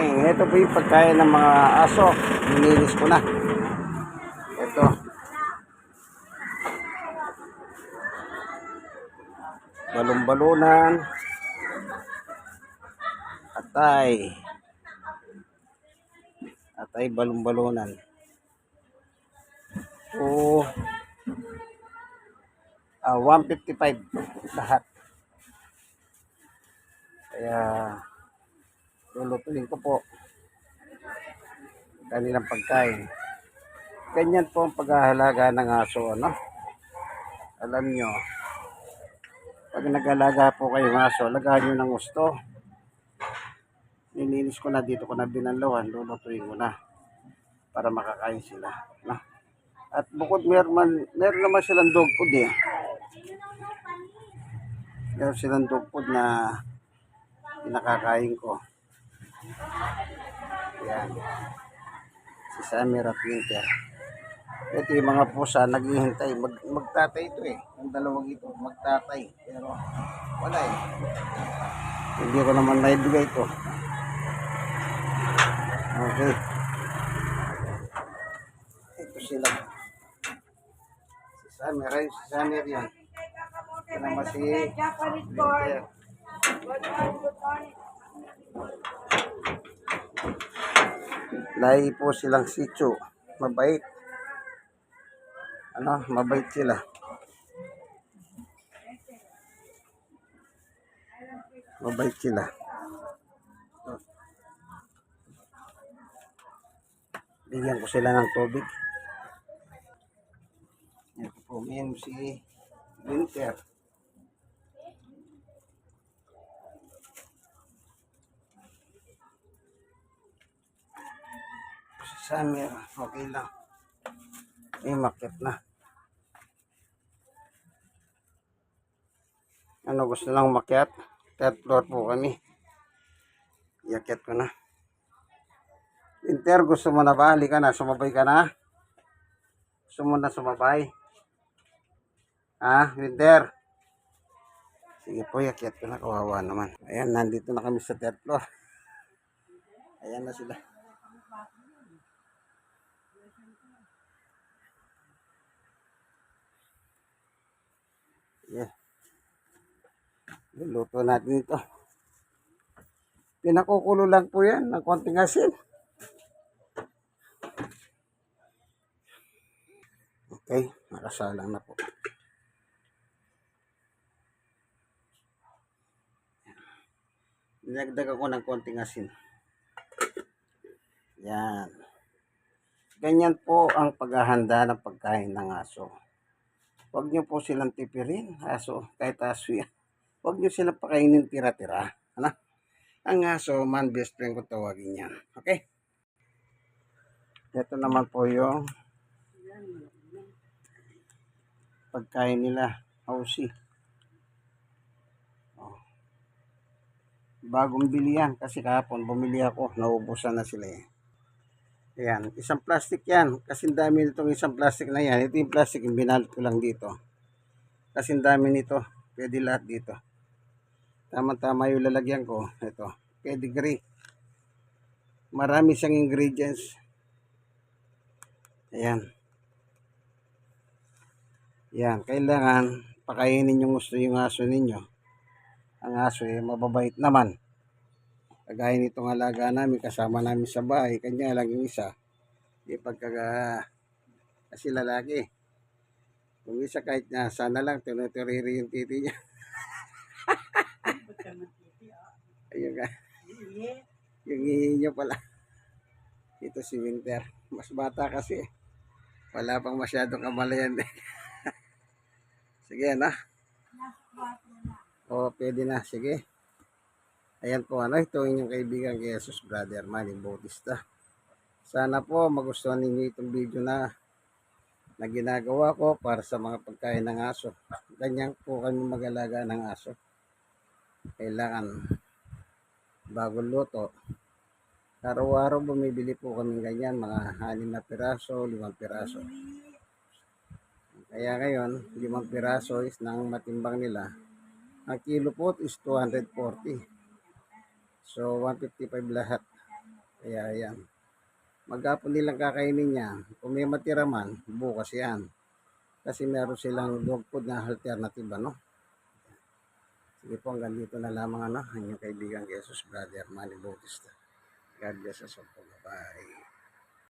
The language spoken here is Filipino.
Ito po yung pagkain ng mga aso. Nilinis ko na. Ito. Balon-balunan. Atay. Atay balon-balunan. So, ah 155 lahat. Kaya, lulutuin ko po kanilang pagkain. Ganyan po ang paghahalaga ng aso, ano? Alam nyo, pag nag-alaga po kayo ng aso, alagaan nyo ng gusto. Nilinis ko na dito ko na binanlawan, lulutuin ko na para makakain sila. No? At bukod meron, meron naman silang dog food eh. Meron silang dog food na pinakakain ko. Yan. Si Samir at Winter. Ito yung mga pusa, naghihintay. Mag, magtatay ito eh. Yung dalawang ito, magtatay. Pero wala eh. Hindi ko naman naibigay ito. Okay. Ito sila. Si Samir, ay si Samir yan. Yan naman si Winter. Lahi po silang sityo. Mabait. Ano, mabait sila. Mabait sila. Bigyan ko sila ng tubig. Ito po, si Winter. Si Samir, okay lang. May makit na. Ano gusto lang makyat? Third floor po kami. Iakyat ko na. Winter, gusto mo na ba? Halika na, sumabay ka na. Gusto mo na sumabay? Ha, Winter? Sige po, iakyat ko na. Kawawa naman. Ayan, nandito na kami sa third floor. Ayan na sila. Yeah. Luto natin ito. Pinakukulo lang po yan ng konting asin. Okay, nakasalang na po. Dinagdag ako ng konting asin. Yan. Ganyan po ang paghahanda ng pagkain ng aso. Huwag niyo po silang tipirin, aso, kahit aso yan. Huwag niyo silang pakainin tira-tira. Ano? Ang aso, man best friend ko tawagin yan. Okay? Ito naman po yung pagkain nila. Hausi. Oh. Bagong bili yan kasi kahapon bumili ako. Naubusan na sila eh. Ayan, isang plastic yan. Kasi dami nitong isang plastic na yan. Ito yung plastic, yung binalot ko lang dito. Kasi dami nito. Pwede lahat dito. Tama-tama yung lalagyan ko. Ito, pedigree. Marami siyang ingredients. Ayan. Yan, kailangan pakainin yung gusto yung aso ninyo. Ang aso ay mababait naman. Kagaya nitong alaga namin, kasama namin sa bahay, kanya lang yung isa. Di pagka, kasi lalaki. Kung isa kahit na sana lang, tinuturiri yung titi niya. Ayun ka. Yung hihi niyo pala. Ito si Winter. Mas bata kasi. Wala pang masyadong kamalayan. Sige, ano? O, pwede na. Sige. Ayan po, ano, ito inyong kaibigan Jesus Brother Manny Bautista. Sana po magustuhan ninyo itong video na na ginagawa ko para sa mga pagkain ng aso. Ganyan po kami mag-alaga ng aso. Kailangan bagong luto. Araw-araw bumibili po kami ganyan, mga hanin na piraso, limang piraso. Kaya ngayon, limang piraso is nang matimbang nila. Ang kilo po is 240. So, 155 lahat. Kaya yan. Maghapon nilang kakainin niya. Kung may matira man, bukas yan. Kasi meron silang dog food na alternative, ano? Sige po, hanggang dito na lamang, ano? Ang inyong kaibigan, Jesus Brother Manny Bautista. God bless us all. Bye.